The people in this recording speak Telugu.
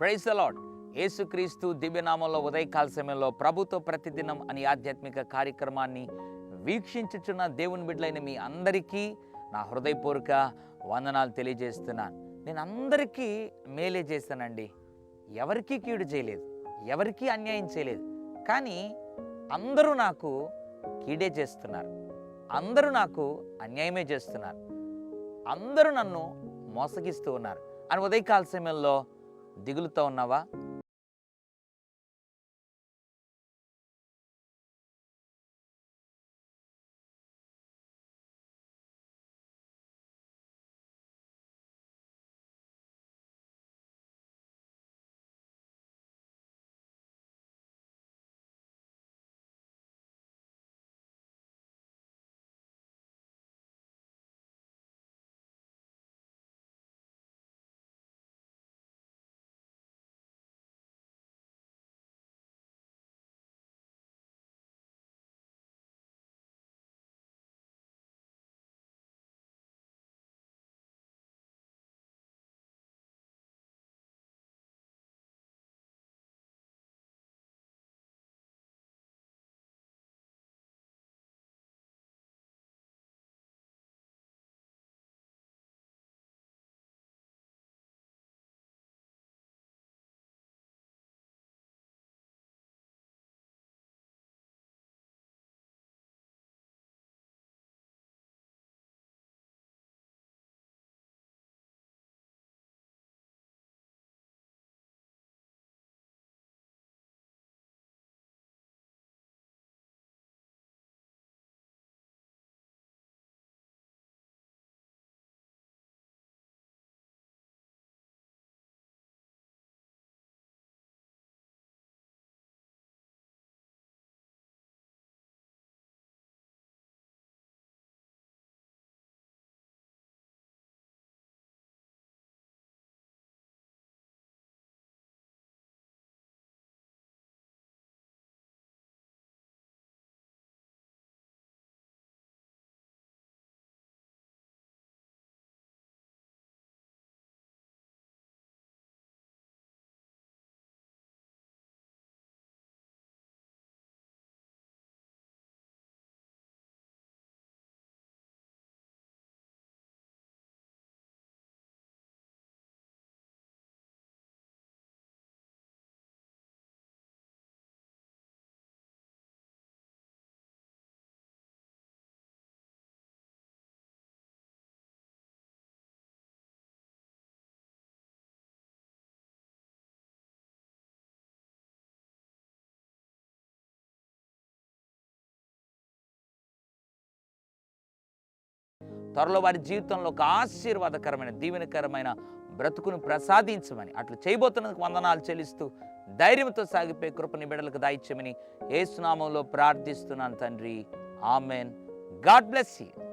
ప్రైజ్ అలాడ్ యేసుక్రీస్తు దివ్యనామంలో ఉదయకాల సమయంలో ప్రభుత్వ ప్రతిదినం అని ఆధ్యాత్మిక కార్యక్రమాన్ని వీక్షించుచున్న దేవుని బిడ్డలైన మీ అందరికీ నా హృదయపూర్వక వందనాలు తెలియజేస్తున్నాను. నేను అందరికీ మేలే చేస్తానండి ఎవరికీ కీడు చేయలేదు. ఎవరికీ అన్యాయం చేయలేదు. కానీ అందరూ నాకు కీడే చేస్తున్నారు. అందరూ నాకు అన్యాయమే చేస్తున్నారు. అందరూ నన్ను మోసగిస్తూ ఉన్నారు. అని ఉదయకాల సమయంలో దిగులుతో ఉన్నావా? త్వరలో వారి జీవితంలో ఒక ఆశీర్వాదకరమైన దీవెనకరమైన బ్రతుకును ప్రసాదించమని అట్లు చేయబోతున్నందుకు వందనాలు చెల్లిస్తూ ధైర్యంతో సాగిపోయే కృపని బిడలకు దాయిచ్చమని ఏసునామంలో ప్రార్థిస్తున్నాను తండ్రి. ఆమెన్. God bless you.